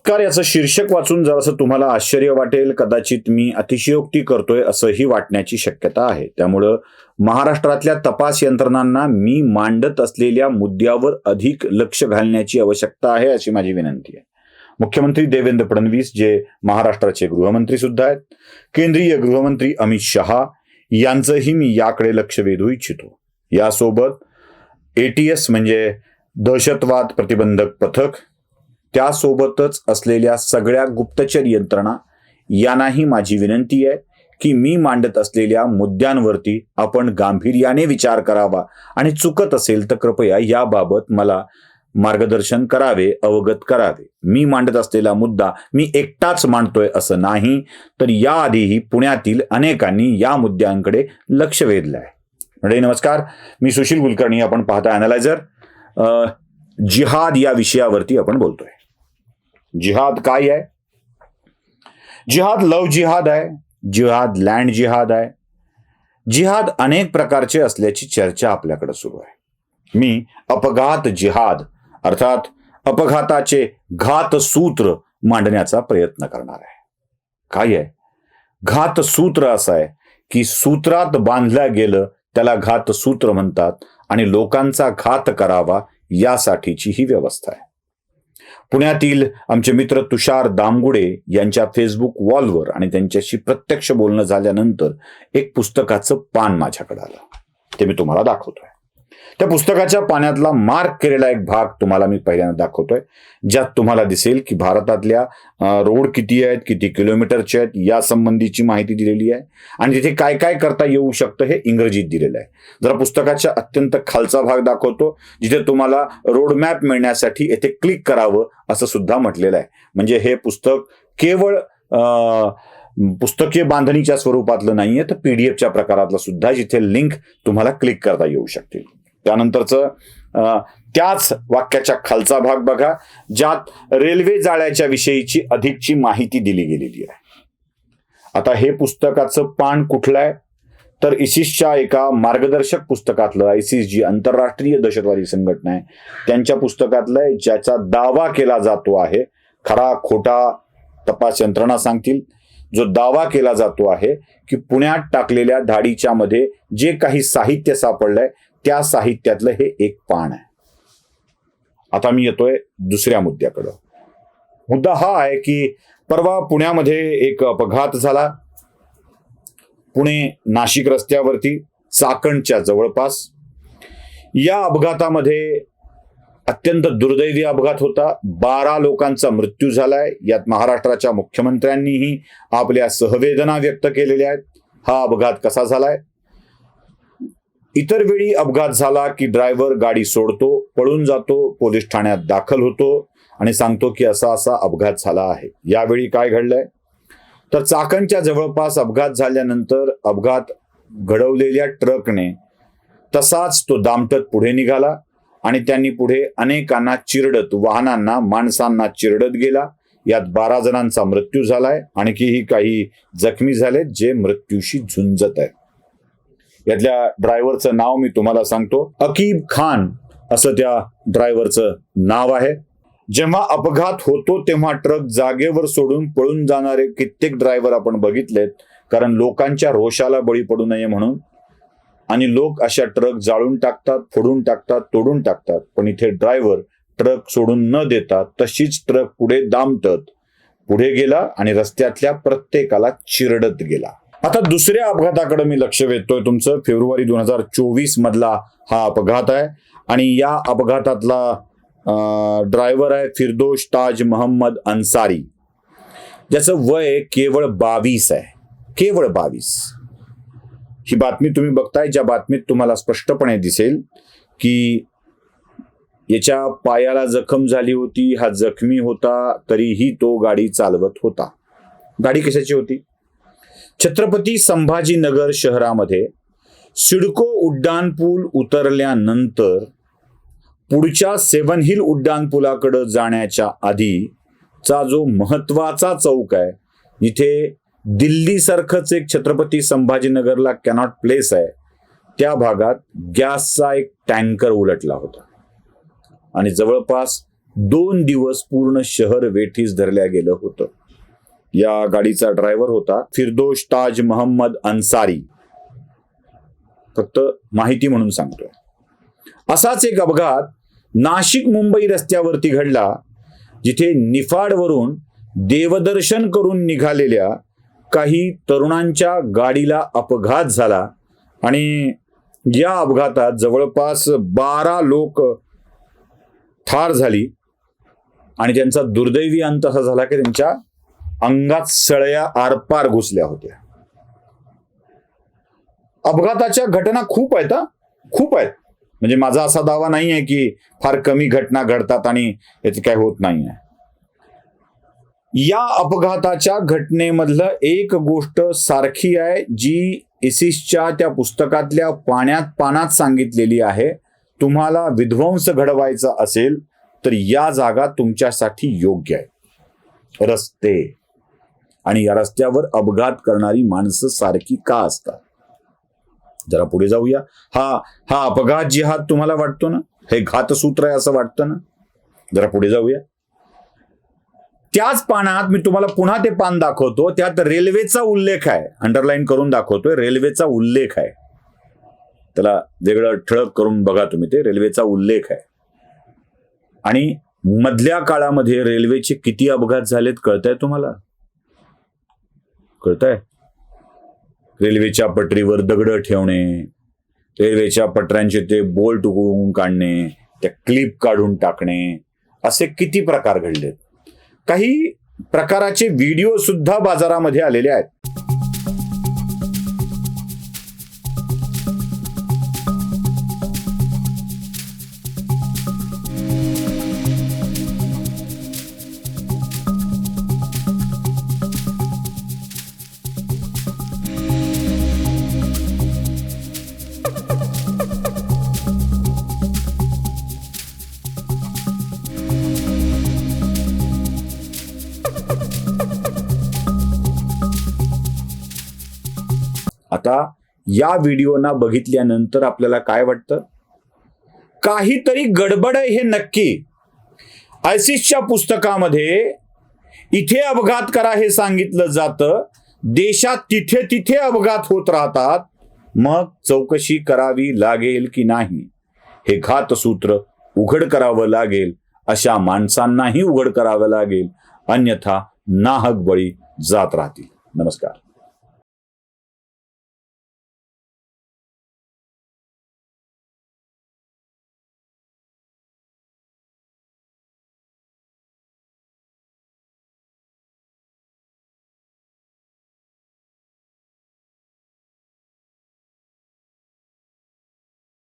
नमस्कार याचं शीर्षक वाचून जरासं तुम्हाला आश्चर्य वाटेल कदाचित मी अतिशयोक्ती करतोय असंही वाटण्याची शक्यता आहे. त्यामुळं महाराष्ट्रातल्या तपास यंत्रणांना मी मांडत असलेल्या मुद्द्यावर अधिक लक्ष घालण्याची आवश्यकता आहे अशी माझी विनंती आहे. मुख्यमंत्री देवेंद्र फडणवीस जे महाराष्ट्राचे गृहमंत्री सुद्धा आहेत केंद्रीय गृहमंत्री अमित शहा यांचंही मी याकडे लक्ष वेधू इच्छितो. यासोबत एटीएस म्हणजे दहशतवाद प्रतिबंधक पथक त्यासोबतच असलेल्या सगळ्या गुप्तचर यंत्रणा यांनाही माझी विनंती आहे की मी मांडत असलेल्या मुद्द्यांवरती आपण गांभीर्याने विचार करावा आणि चुकत असेल तर कृपया याबाबत मला मार्गदर्शन करावे अवगत करावे. मी मांडत असलेला मुद्दा मी एकटाच मांडतोय असं नाही तर याआधीही पुण्यातील अनेकांनी या मुद्द्यांकडे लक्ष वेधलं आहे म्हणजे नमस्कार. मी सुशील कुलकर्णी आपण पाहता अनालायझर जिहाद या विषयावरती आपण बोलतोय. जिहाद काय आहे जिहाद लव जिहाद आहे जिहाद लँड जिहाद आहे जिहाद अनेक प्रकारचे असल्याची चर्चा आपल्याकडे सुरू आहे. मी अपघात जिहाद अर्थात अपघाताचे घात सूत्र मांडण्याचा प्रयत्न करणार आहे. काय आहे? घात सूत्र असं आहे की सूत्रात बांधलं गेलं त्याला घात सूत्र म्हणतात आणि लोकांचा घात करावा यासाठीची ही व्यवस्था आहे. पुण्यातील आमचे मित्र तुषार दामगुडे यांच्या फेसबुक वॉलवर आणि त्यांच्याशी प्रत्यक्ष बोलणं झाल्यानंतर एक पुस्तकाचं पान माझ्याकडे आलं. ते मी तुम्हाला दाखवतोय. त्या पुस्तकाच्या पाण्यातला मार्क केलेला एक भाग तुम्हाला मी पहिल्यांदा दाखवतोय ज्यात तुम्हाला दिसेल की भारतातल्या रोड किती आहेत किती किलोमीटरचे आहेत या संबंधीची माहिती दिलेली आहे. आणि तिथे काय काय करता येऊ शकतं हे इंग्रजीत दिलेलं आहे. जरा पुस्तकाच्या अत्यंत खालचा भाग दाखवतो जिथे तुम्हाला रोडमॅप मिळण्यासाठी येथे क्लिक करावं असं सुद्धा म्हटलेलं आहे. म्हणजे हे पुस्तक केवळ पुस्तकीय बांधणीच्या स्वरूपातलं नाहीये तर पीडीएफच्या प्रकारातलं सुद्धा जिथे लिंक तुम्हाला क्लिक करता येऊ शकतील. त्यानंतरचं अं, त्याच वाक्याच्या खालचा भाग बघा ज्यात रेल्वे जाळ्याच्या विषयीची अधिकची माहिती दिली गेलेली आहे. आता हे पुस्तकाचं पान कुठलं आहे तर इसिसच्या एका मार्गदर्शक पुस्तकातलं आयसिस जी आंतरराष्ट्रीय दहशतवादी संघटना आहे त्यांच्या पुस्तकातलं आहे ज्याचा दावा केला जातो आहे. खरा खोटा तपास यंत्रणा सांगतील. जो दावा केला जातो आहे की पुण्यात टाकलेल्या धाडीच्या मध्ये जे काही साहित्य सापडलंय त्या साहित्यातलं हे एक पान आहे. आता मी येतोय दुसऱ्या मुद्द्याकडं. मुद्दा हा आहे की परवा पुण्यामध्ये एक अपघात झाला. पुणे नाशिक रस्त्यावरती चाकणच्या जवळपास. या अपघातामध्ये अत्यंत दुर्दैवी अपघात होता. बारा लोकांचा मृत्यू झालाय. यात महाराष्ट्राच्या मुख्यमंत्र्यांनीही आपल्या सहवेदना व्यक्त केलेल्या आहेत. हा अपघात कसा झालाय? इतर वेळी अपघात झाला की ड्रायव्हर गाडी सोडतो पळून जातो पोलीस ठाण्यात दाखल होतो आणि सांगतो की असा असा अपघात झाला आहे. यावेळी काय घडलंय? तर चाकणच्या जवळपास अपघात झाल्यानंतर अपघात घडवलेल्या ट्रकने तसाच तो दामटत पुढे निघाला आणि त्यांनी पुढे अनेकांना चिरडत वाहनांना माणसांना चिरडत गेला. यात बारा जणांचा मृत्यू झालाय. आणखीही काही जखमी झालेत जे मृत्यूशी झुंजत आहेत. यातल्या ड्रायव्हरचं नाव मी तुम्हाला सांगतो. अकीब खान असं त्या ड्रायव्हरचं नाव आहे. जेव्हा अपघात होतो तेव्हा ट्रक जागेवर सोडून पळून जाणारे कित्येक ड्रायव्हर आपण बघितलेत. कारण लोकांच्या रोषाला बळी पडू नये म्हणून. आणि लोक अशा ट्रक जाळून टाकतात फोडून टाकतात तोडून टाकतात. पण इथे ड्रायव्हर ट्रक सोडून न देता तशीच ट्रक पुढे दामटत पुढे गेला आणि रस्त्यातल्या प्रत्येकाला चिरडत गेला. आता दुसऱ्या अपघाताकडे मी लक्ष वेधतोय. तुमचं फेब्रुवारी दोन हजार चोवीस मधला हा अपघात आहे. आणि या अपघातातला ड्रायव्हर आहे फिरदोश ताज मोहम्मद अन्सारी. ज्याचं वय केवळ बावीस आहे. केवळ बावीस. ही बातमी तुम्ही बघताय ज्या बातमीत तुम्हाला स्पष्टपणे दिसेल की याच्या पायाला जखम झाली होती हा जखमी होता तरीही तो गाडी चालवत होता. गाडी कशाची होती? छत्रपती संभाजीनगर शहरामध्ये सिडको उड्डाणपूल उतरल्यानंतर पुढच्या सेव्हन हिल उड्डाणपुलाकडं जाण्याच्या आधीचा जो महत्त्वाचा चौक आहे जिथे दिल्लीसारखंच एक छत्रपती संभाजीनगरला कॅनॉट प्लेस आहे त्या भागात गॅसचा एक टँकर उलटला होता. आणि जवळपास दोन दिवस पूर्ण शहर वेठीस धरल्या गेलं होतं. या गाडीचा ड्रायव्हर होता फिरदोश ताज मोहम्मद अन्सारी. फक्त माहिती म्हणून सांगतोय. असाच एक अपघात नाशिक मुंबई रस्त्यावरती घडला जिथे निफाडवरून देवदर्शन करून निघालेल्या काही तरुणांच्या गाडीला अपघात झाला आणि या अपघातात जवळपास बारा लोक ठार झाली आणि त्यांचा दुर्दैवी अंत असा झाला की त्यांच्या अंगात सळया आरपार घुसल्या होत्या. अपघाताच्या घटना खूप आहेत हा. खूप आहेत. म्हणजे माझा असा दावा नाही आहे की फार कमी घटना घडतात आणि याची काय होत नाही आहे या अपघाताच्या घटनेमधलं एक गोष्ट सारखी आहे जी इसिसच्या त्या पुस्तकातल्या पाण्यात पानात सांगितलेली आहे. तुम्हाला विध्वंस घडवायचा असेल तर या जागा तुमच्यासाठी योग्य आहे. रस्ते. आणि या रस्त्यावर अपघात करणारी माणसं सारखी का असतात? जरा पुढे जाऊया. हा हा अपघात जिहाद तुम्हाला वाटतो ना? हे घातसूत्र आहे असं वाटतं ना? जरा पुढे जाऊया. त्याच पानात मी तुम्हाला पुन्हा ते पान दाखवतो. त्यात रेल्वेचा उल्लेख आहे. अंडरलाईन करून दाखवतोय. रेल्वेचा उल्लेख आहे. त्याला वेगळं ठळक करून बघा तुम्ही ते. रेल्वेचा उल्लेख आहे. आणि मधल्या काळामध्ये रेल्वेचे किती अपघात झालेत कळताय तुम्हाला? कळतंय रेल्वेच्या पटरीवर दगड ठेवणे रेल्वेच्या पटऱ्यांचे ते बोल्ट उघडून काढणे त्या क्लिप काढून टाकणे असे किती प्रकार घडलेत? काही प्रकाराचे व्हिडिओ सुद्धा बाजारामध्ये आलेले आहेत. आता या व्हिडिओना बघितल्यानंतर आपल्याला काय वाटतं? काहीतरी गडबड आहे हे नक्की. आयसिसच्या पुस्तकामध्ये इथे अपघात करा हे सांगितलं जातं. देशात तिथे तिथे अपघात होत राहतात. मग चौकशी करावी लागेल की नाही? हे घातसूत्र उघड करावं लागेल. अशा माणसांनाही उघड करावं लागेल. अन्यथा नाहक बळी जात राहतील. नमस्कार.